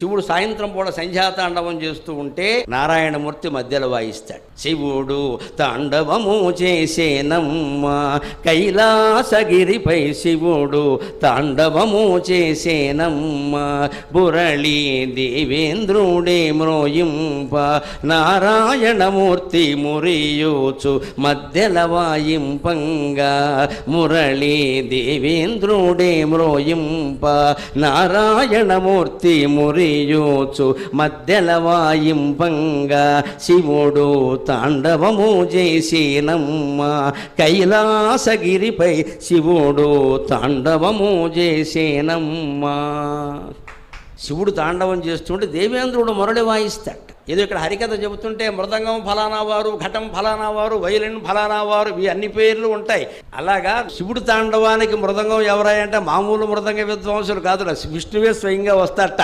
శివుడు సాయంత్రం పూట సంధ్యాతాండవం చేస్తూ ఉంటే నారాయణమూర్తి మధ్యలో వాయిస్తాడు. శివుడు తాండవము చేసేనమ్మ కైలాసగిరిపై శివుడు తాండవము చేసేనమ్మ బురళి దేవేంద్రుడే మ్రోయింప నారాయణమూర్తి మురియోచు మధ్యల వాయింపంగా మురళి దేవేంద్రుడే మ్రోయింప నారాయణమూర్తి మురియోచు మధ్యల వాయింపంగా శివుడు తాండవము చేసేనమ్మ. కైలాసగిరిపై శివుడు తాండవము చేసేనమ్మా. శివుడు తాండవం చేస్తుంటే దేవేంద్రుడు మురళి వాయిస్తాడు. ఏదో ఇక్కడ హరికథ చెబుతుంటే మృదంగం ఫలానా వారు ఘటం ఫలానా వారు వైలిన్ ఫలానా వారు ఇవి అన్ని పేర్లు ఉంటాయి. అలాగా శివుడు తాండవానికి మృదంగం ఎవరాయంటే మామూలు మృదంగ విద్వాంసులు కాదు విష్ణువే స్వయంగా వస్తాడట.